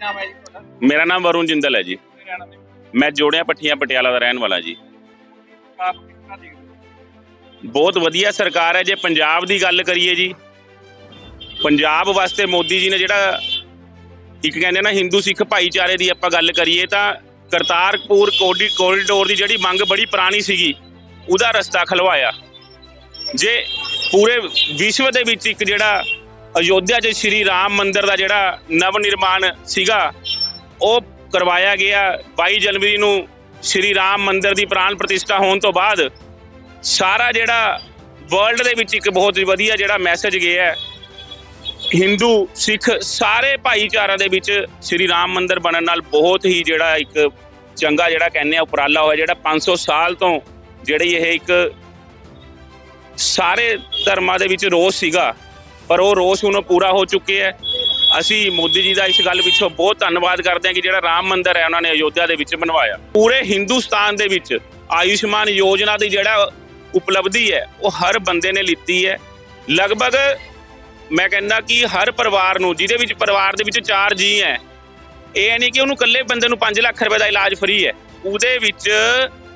ਨਾਮ ਹੈ ਜੀ ਤੁਹਾਡਾ? ਮੇਰਾ ਨਾਮ ਵਰੁਣ ਜਿੰਦਲ ਹੈ ਜੀ। ਹਰਿਆਣਾ ਦੇ ਮੈਂ ਜੋੜਿਆਂ ਪੱਠੀਆਂ ਪਟਿਆਲਾ ਦਾ ਰਹਿਣ ਵਾਲਾ ਜੀ। ਕਿੰਨਾ ਦੇਖਦੇ? ਬਹੁਤ ਵਧੀਆ ਸਰਕਾਰ ਹੈ ਜੇ ਪੰਜਾਬ ਦੀ ਗੱਲ ਕਰੀਏ ਜੀ। ਪੰਜਾਬ ਵਾਸਤੇ ਮੋਦੀ ਜੀ ਨੇ ਜਿਹੜਾ ਇੱਕ ਕਹਿੰਦੇ ਨਾ ਹਿੰਦੂ ਸਿੱਖ ਭਾਈਚਾਰੇ ਦੀ ਆਪਾਂ ਗੱਲ ਕਰੀਏ ਤਾਂ ਕਰਤਾਰਪੁਰ ਕੋਡੀ ਕੋਰੀਡੋਰ ਦੀ ਜਿਹੜੀ ਮੰਗ ਬੜੀ ਪੁਰਾਣੀ ਸੀਗੀ ਉਹਦਾ ਰਸਤਾ ਖਲਵਾਇਆ। ਜੇ ਪੂਰੇ ਵਿਸ਼ਵ ਦੇ ਵਿੱਚ ਇੱਕ ਜਿਹੜਾ ਅਯੋਧਿਆ 'ਚ ਸ਼੍ਰੀ ਰਾਮ ਮੰਦਿਰ ਦਾ ਜਿਹੜਾ ਨਵ ਨਿਰਮਾਣ ਸੀਗਾ, ਉਹ ਕਰਵਾਇਆ ਗਿਆ। 22 ਜਨਵਰੀ ਨੂੰ ਸ਼੍ਰੀ ਰਾਮ ਮੰਦਿਰ ਦੀ ਪ੍ਰਾਣ ਪ੍ਰਤਿਸ਼ਠਾ ਹੋਣ ਤੋਂ ਬਾਅਦ ਸਾਰਾ ਜਿਹੜਾ ਵਰਲਡ ਦੇ ਵਿੱਚ ਇੱਕ ਬਹੁਤ ਵਧੀਆ ਜਿਹੜਾ ਮੈਸੇਜ ਗਿਆ ਹੈ। ਹਿੰਦੂ ਸਿੱਖ ਸਾਰੇ ਭਾਈਚਾਰਾ ਦੇ ਵਿੱਚ ਸ੍ਰੀ ਰਾਮ ਮੰਦਿਰ ਬਣਨ ਨਾਲ ਬਹੁਤ ਹੀ ਜਿਹੜਾ ਇੱਕ ਚੰਗਾ ਜਿਹੜਾ ਕਹਿੰਦੇ ਆ ਉਪਰਾਲਾ ਹੋਇਆ, ਜਿਹੜਾ 500 ਸਾਲ ਤੋਂ ਜਿਹੜੀ ਇਹ ਇੱਕ ਸਾਰੇ ਧਰਮਾਂ ਦੇ ਵਿੱਚ ਰੋਸ ਸੀਗਾ। ਪਰ ਉਹ ਰੋਸ ਹੁਣ ਪੂਰਾ ਹੋ ਚੁੱਕੇ ਹੈ। ਅਸੀਂ ਮੋਦੀ ਜੀ ਦਾ ਇਸ ਗੱਲ ਪਿੱਛੋਂ ਬਹੁਤ ਧੰਨਵਾਦ ਕਰਦੇ ਹਾਂ ਕਿ ਜਿਹੜਾ ਰਾਮ ਮੰਦਿਰ ਹੈ, ਉਹਨਾਂ ਨੇ ਅਯੋਧਿਆ ਦੇ ਵਿੱਚ ਬਣਵਾਇਆ। ਪੂਰੇ ਹਿੰਦੁਸਤਾਨ ਦੇ ਵਿੱਚ ਆਯੁਸ਼ਮਾਨ ਯੋਜਨਾ ਦੀ ਜਿਹੜਾ ਉਪਲਬਧੀ ਹੈ, ਉਹ ਹਰ ਬੰਦੇ ਨੇ ਲਿੱਤੀ ਹੈ। ਲਗਭਗ ਮੈਂ ਕਹਿੰਦਾ ਕਿ ਹਰ ਪਰਿਵਾਰ ਨੂੰ, ਜਿਹਦੇ ਵਿੱਚ ਪਰਿਵਾਰ ਦੇ ਵਿੱਚ ਚਾਰ ਜੀ ਹੈ, ਇਹ ਨਹੀਂ ਕਿ ਉਹਨੂੰ ਇਕੱਲੇ ਬੰਦੇ ਨੂੰ 5 ਲੱਖ ਰੁਪਏ ਦਾ ਇਲਾਜ ਫ੍ਰੀ ਹੈ। ਉਹਦੇ ਵਿੱਚ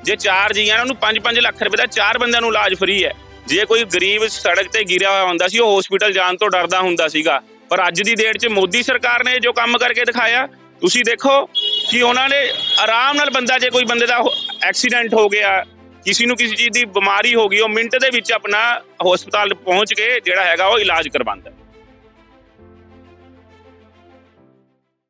ਜੇ ਚਾਰ ਜੀ ਆ ਉਹਨੂੰ 5-5 ਲੱਖ ਰੁਪਏ ਦਾ ਚਾਰ ਬੰਦਿਆਂ ਨੂੰ ਇਲਾਜ ਫ੍ਰੀ ਹੈ। ਜੇ ਕੋਈ ਗਰੀਬ ਸੜਕ ਤੇ ਗਿਰਿਆ ਹੋਇਆ ਹੁੰਦਾ ਸੀ, ਉਹ ਹਸਪੀਟਲ ਜਾਣ ਤੋਂ ਡਰਦਾ ਹੁੰਦਾ ਸੀਗਾ। ਪਰ ਅੱਜ ਦੀ ਡੇਟ 'ਚ ਮੋਦੀ ਸਰਕਾਰ ਨੇ ਜੋ ਕੰਮ ਕਰਕੇ ਦਿਖਾਇਆ, ਤੁਸੀਂ ਦੇਖੋ ਕਿ ਉਹਨਾਂ ਨੇ ਆਰਾਮ ਨਾਲ ਬੰਦਾ, ਜੇ ਕੋਈ ਬੰਦੇ ਦਾ ਐਕਸੀਡੈਂਟ ਹੋ ਗਿਆ, ਕਿਸੇ ਨੂੰ ਕਿਸੇ ਚੀਜ਼ ਦੀ ਬਿਮਾਰੀ ਹੋ ਗਈ, ਉਹ ਮਿੰਟ ਦੇ ਵਿੱਚ ਆਪਣਾ ਹਸਪਤਾਲ ਪਹੁੰਚ ਕੇ ਜਿਹੜਾ ਹੈਗਾ ਉਹ ਇਲਾਜ ਕਰਵਾਉਂਦਾ।